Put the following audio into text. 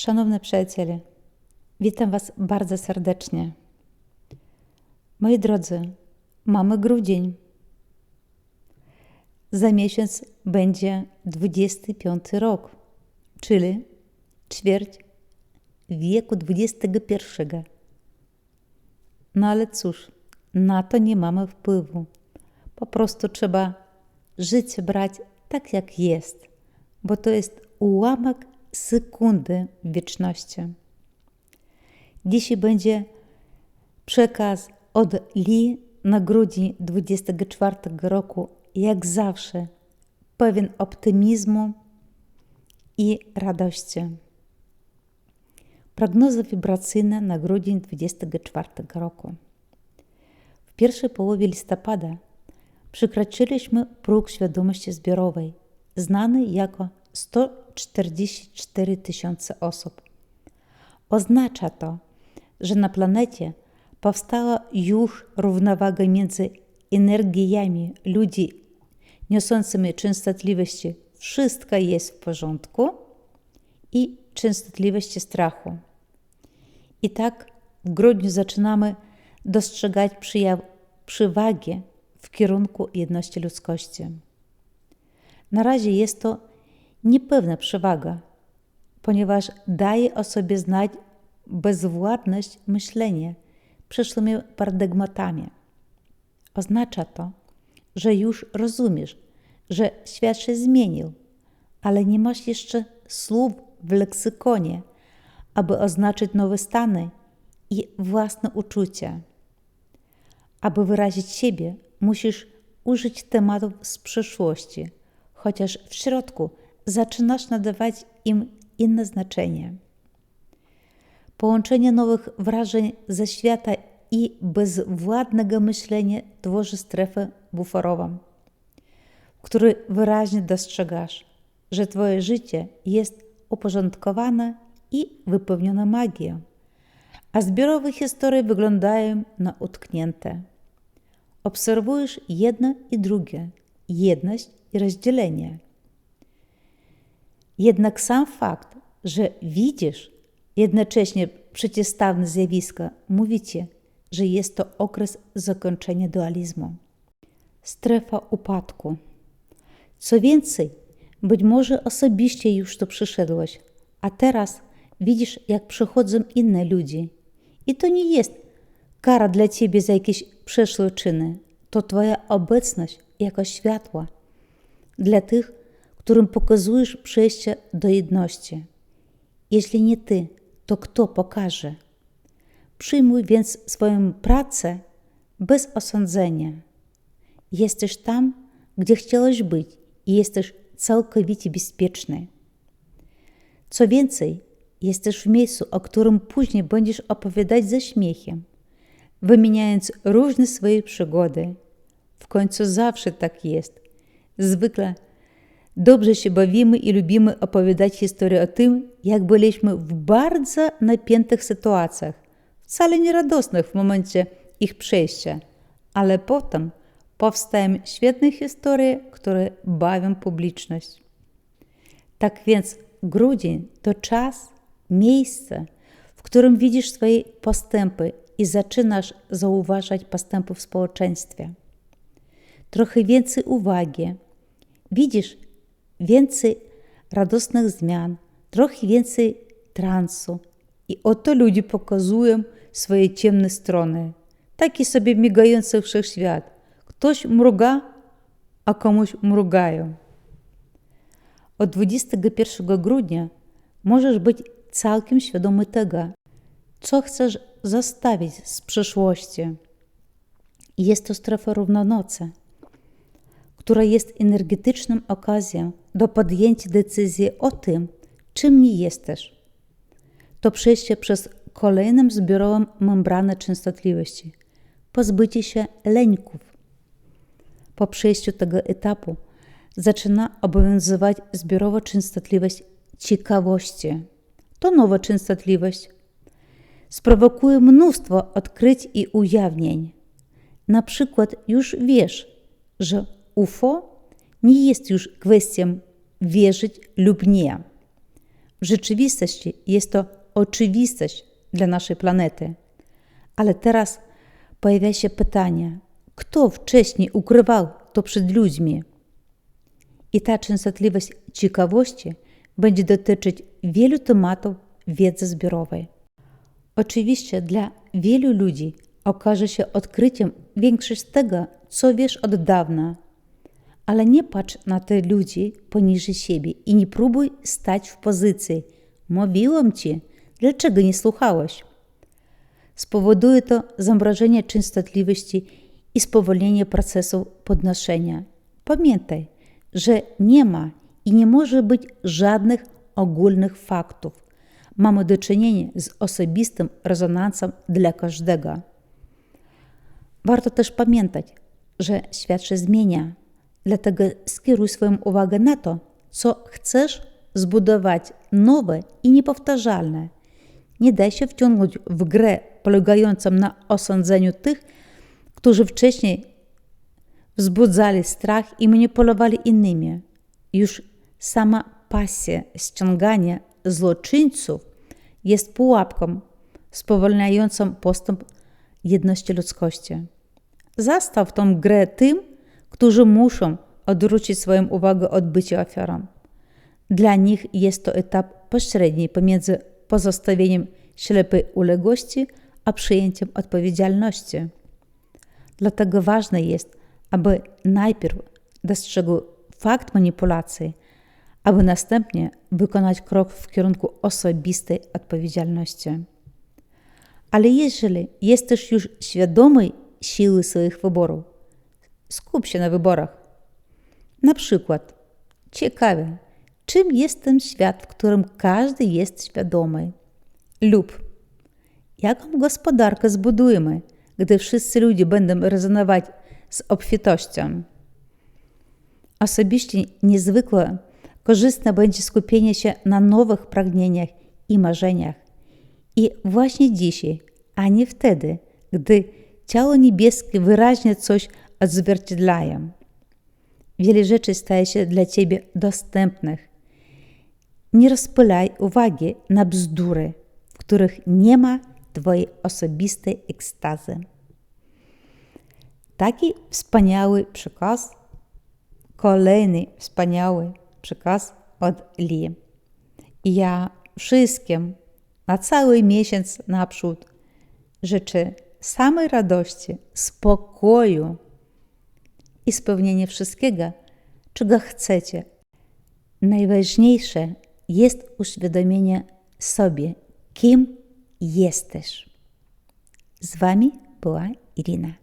Szanowne przyjaciele, witam Was bardzo serdecznie. Moi drodzy, mamy grudzień. Za miesiąc będzie 25 rok, czyli ćwierć wieku XXI. No ale cóż, na to nie mamy wpływu. Po prostu trzeba życie brać tak, jak jest, bo to jest ułamek sekundy wieczności. Dzisiaj będzie przekaz od Li na grudzień 24 roku, jak zawsze, pełen optymizmu i radości. Prognoza wibracyjna na grudzień 24 roku. W pierwszej połowie listopada przekroczyliśmy próg świadomości zbiorowej, znany jako 144 tysiące osób. Oznacza to, że na planecie powstała już równowaga między energiami ludzi niosącymi częstotliwości wszystko jest w porządku i częstotliwości strachu. I tak w grudniu zaczynamy dostrzegać przyjaw przywagi w kierunku jedności ludzkości. Na razie jest to niepewna przewaga, ponieważ daje o sobie znać bezwładność myślenia przyszłymi paradygmatami. Oznacza to, że już rozumiesz, że świat się zmienił, ale nie masz jeszcze słów w leksykonie, aby oznaczyć nowe stany i własne uczucia. Aby wyrazić siebie, musisz użyć tematów z przeszłości, chociaż w środku zaczynasz nadawać im inne znaczenie. Połączenie nowych wrażeń ze świata i bezwładnego myślenia tworzy strefę buforową, w której wyraźnie dostrzegasz, że Twoje życie jest uporządkowane i wypełnione magią, a zbiorowe historie wyglądają na utknięte. Obserwujesz jedno i drugie, jedność i rozdzielenie. Jednak sam fakt, że widzisz jednocześnie przeciwstawne zjawiska, mówi ci, że jest to okres zakończenia dualizmu. Strefa upadku. Co więcej, być może osobiście już to przyszedłeś, a teraz widzisz, jak przychodzą inne ludzie. I to nie jest kara dla ciebie za jakieś przeszłe czyny. To twoja obecność jako światła dla tych, którym pokazujesz przejście do jedności. Jeśli nie ty, to kto pokaże? Przyjmuj więc swoją pracę bez osądzenia. Jesteś tam, gdzie chciałeś być i jesteś całkowicie bezpieczny. Co więcej, jesteś w miejscu, o którym później będziesz opowiadać ze śmiechem, wymieniając różne swoje przygody. W końcu zawsze tak jest. Zwykle dobrze się bawimy i lubimy opowiadać historię o tym, jak byliśmy w bardzo napiętych sytuacjach, wcale nie radosnych w momencie ich przejścia, ale potem powstają świetne historie, które bawią publiczność. Tak więc grudzień to czas, miejsce, w którym widzisz swoje postępy i zaczynasz zauważać postępy w społeczeństwie. Trochę więcej uwagi. Widzisz więcej radosnych zmian, trochę więcej transu. I oto ludzie pokazują swoje ciemne strony. Taki sobie migający wszechświat. Ktoś mruga, a komuś mrugają. Od 21 grudnia możesz być całkiem świadomy tego, co chcesz zostawić z przeszłości. Jest to strefa równonocy, która jest energetyczną okazją do podjęcia decyzji o tym, czym nie jesteś. To przejście przez kolejną zbiorową membranę częstotliwości, pozbycie się lęków. Po przejściu tego etapu zaczyna obowiązywać zbiorowa częstotliwość ciekawości. To nowa częstotliwość. Sprowokuje mnóstwo odkryć i ujawnień. Na przykład już wiesz, że UFO nie jest już kwestią wierzyć lub nie. W rzeczywistości jest to oczywistość dla naszej planety. Ale teraz pojawia się pytanie, kto wcześniej ukrywał to przed ludźmi? I ta częstotliwość ciekawości będzie dotyczyć wielu tematów wiedzy zbiorowej. Oczywiście dla wielu ludzi okaże się odkryciem większość tego, co wiesz od dawna. Ale nie patrz na te ludzi poniżej siebie i nie próbuj stać w pozycji. Mówiłam ci, dlaczego nie słuchałeś? Spowoduje to zamrożenie częstotliwości i spowolnienie procesu podnoszenia. Pamiętaj, że nie ma i nie może być żadnych ogólnych faktów. Mamy do czynienia z osobistym rezonansem dla każdego. Warto też pamiętać, że świat się zmienia, dlatego skieruj swoją uwagę na to, co chcesz zbudować nowe i niepowtarzalne. Nie daj się wciągnąć w grę polegającą na osądzeniu tych, którzy wcześniej wzbudzali strach i manipulowali innymi. Już sama pasja ściągania zloczyńców jest pułapką spowalniającą postęp jedności ludzkości. Zastaw tą grę tym, którzy muszą odwrócić swoją uwagę od bycia ofiarą. Dla nich jest to etap pośredni pomiędzy pozostawieniem ślepej uległości a przyjęciem odpowiedzialności. Dlatego ważne jest, aby najpierw dostrzegł fakt manipulacji, aby następnie wykonać krok w kierunku osobistej odpowiedzialności. Ale jeżeli jesteś już świadomy siły swoich wyborów, skup się na wyborach. Na przykład, ciekawe, czym jest ten świat, w którym każdy jest świadomy, lub jaką gospodarkę zbudujemy, gdy wszyscy ludzie będą rezonować z obfitością. Osobiście niezwykle korzystne będzie skupienie się na nowych pragnieniach i marzeniach. I właśnie dzisiaj, a nie wtedy, gdy ciało niebieskie wyraźnie coś odzwierciedlają. Wiele rzeczy staje się dla ciebie dostępnych. Nie rozpylaj uwagi na bzdury, w których nie ma twojej osobistej ekstazy. Taki wspaniały przekaz, kolejny wspaniały przekaz od Li. Ja wszystkim na cały miesiąc naprzód życzę samej radości, spokoju i spełnienia wszystkiego, czego chcecie. Najważniejsze jest uświadomienie sobie, kim jesteś. Z Wami była Irina.